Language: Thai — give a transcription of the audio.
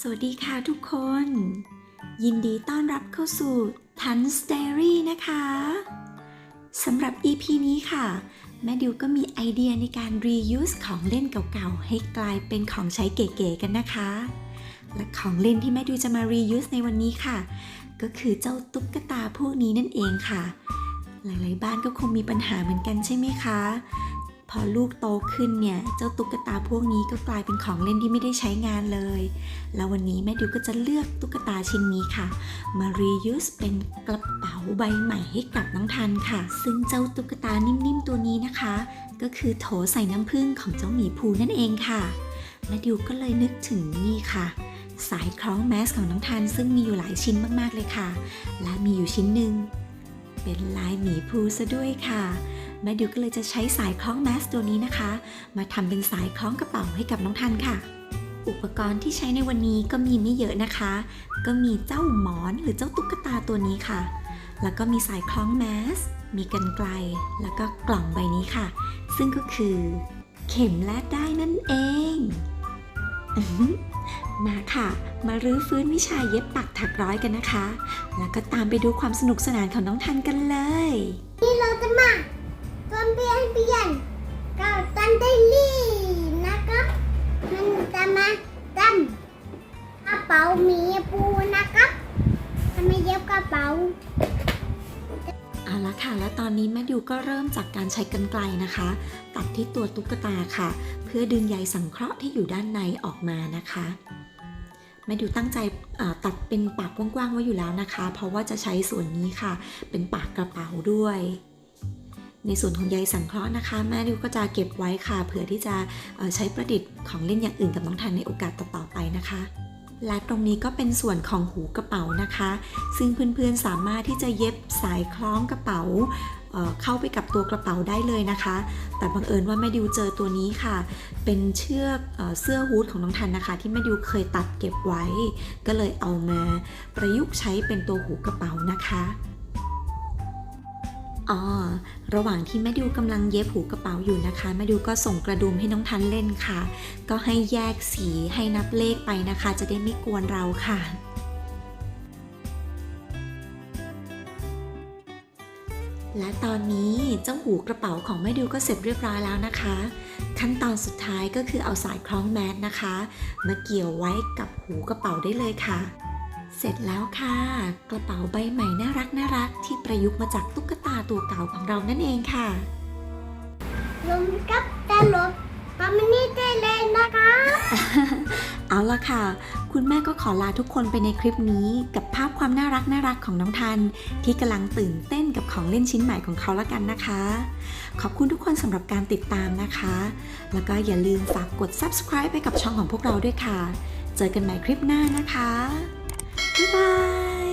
สวัสดีค่ะทุกคน ยินดีต้อนรับเข้าสู่ทันสเตอรี่นะคะสำหรับ EP นี้ค่ะ แม่ดิวก็มีไอเดียในการ reuse ของเล่นเก่าๆ ให้กลายเป็นของใช้เก๋ๆกันนะคะ และของเล่นที่แม่ดิวจะมา reuse ในวันนี้ค่ะ ก็คือเจ้าตุ๊กตาพวกนี้นั่นเองค่ะ หลายๆบ้านก็คงมีปัญหาเหมือนกันใช่ไหมคะ อลูกโตขึ้นเนี่ย เจ้าตุ๊กตาพวกนี้ก็กลายเป็นของเล่นที่ไม่ได้ใช้งานเลย แล้ววันนี้แม่ดิวก็จะเลือกตุ๊กตาชิ้นนี้ค่ะ มา reuse เป็นกระเป๋าใบใหม่ให้กับน้องทันค่ะ ซึ่งเจ้าตุ๊กตานิ่มๆตัวนี้นะคะ ก็คือโถใส่น้ำผึ้งของเจ้าหมีภูนั่นเองค่ะ แม่ดิวก็เลยนึกถึงนี่ค่ะสายคล้องแมสของน้องทันซึ่งมีอยู่หลายชิ้นมากๆเลยค่ะ และมีอยู่ชิ้นหนึ่งเป็นลายหมีภูซะด้วยค่ะ แม่ดิวก็เลยจะใช้สายคล้องแมสตัวนี้นะคะ มาทำเป็นสายคล้องกระเป๋าให้กับน้องทันค่ะ อุปกรณ์ที่ใช้ในวันนี้ก็มีไม่เยอะนะคะ ก็มีเจ้าหมอนหรือเจ้าตุ๊กตาตัวนี้ค่ะ แล้วก็มีสายคล้องแมส มีกันไกล แล้วก็กล่องใบนี้ค่ะ ซึ่งก็คือ เข็มและได้นั่นเองมาค่ะ มารื้อฟื้นวิชาเย็บปักถักร้อยกันนะคะ แล้วก็ตามไปดูความสนุกสนานของน้องทันกันเลยเราจะมา ตอนเปลี่ยนเปลี่ยนกับตันเดลี่นะครับมันจะมาทำกระเป๋ามีปูนะครับทำไมเย็บกระเป๋าเอาละค่ะ และตอนนี้แม่ดิวก็เริ่มจากการใช้กรรไกรนะคะ ตัดที่ตัวตุ๊กตาค่ะ เพื่อดึงใยสังเคราะห์ที่อยู่ด้านในออกมานะคะแม่ดิวตั้งใจตัดเป็นปากกว้างๆไว้อยู่แล้วนะคะ เพราะว่าจะใช้ส่วนนี้ค่ะ เป็นปากกระเป๋าด้วย ในส่วนของใยสังเคราะห์นะคะ แม่ดิวก็จะเก็บไว้ค่ะเผื่อที่จะใช้ประดิษฐ์ของเล่นอย่างอื่นกับน้องทันในโอกาสต่อๆไปนะคะและตรงนี้ก็เป็นส่วนของหูกระเป๋านะคะ ซึ่งเพื่อนๆสามารถที่จะเย็บสายคล้องกระเป๋าเข้าไปกับตัวกระเป๋าได้เลยนะคะ แต่บังเอิญว่าแม่ดิวเจอตัวนี้ค่ะ เป็นเชือกเอเสื้อฮูดของน้องทันนะคะ ที่แม่ดิวเคยตัดเก็บไว้ ก็เลยเอามาประยุกต์ใช้เป็นตัวหูกระเป๋านะคะ อ๋อ ระหว่างที่แม่ดิวกำลังเย็บหูกระเป๋าอยู่นะคะ แม่ดิวก็ส่งกระดุมให้น้องทันเล่นค่ะ ก็ให้แยกสีให้นับเลขไปนะคะ จะได้ไม่กวนเราค่ะและตอนนี้เจ้าหูกระเป๋าของแม่ดิวก็เสร็จเรียบร้อยแล้วนะคะ ขั้นตอนสุดท้ายก็คือเอาสายคล้องแมสนะคะ มาเกี่ยวไว้กับหูกระเป๋าได้เลยค่ะ เสร็จแล้วค่ะ กระเป๋าใบใหม่น่ารักน่ารักที่ประยุกต์มาจากตุ๊กตาตัวเก่าของเรานั่นเองค่ะลมกับตลบตอนนี้ได้เลยนะคะ เอาละค่ะ คุณแม่ก็ขอลาทุกคนไปในคลิปนี้กับภาพความน่ารักน่ารักของน้องทัน ที่กำลังตื่นเต้นกับของเล่นชิ้นใหม่ของเขาละกันนะคะ ขอบคุณทุกคนสำหรับการติดตามนะคะ แล้วก็อย่าลืมฝากกด subscribe ไปกับช่องของพวกเราด้วยค่ะ เจอกันใหม่คลิปหน้านะคะ บ๊ายบาย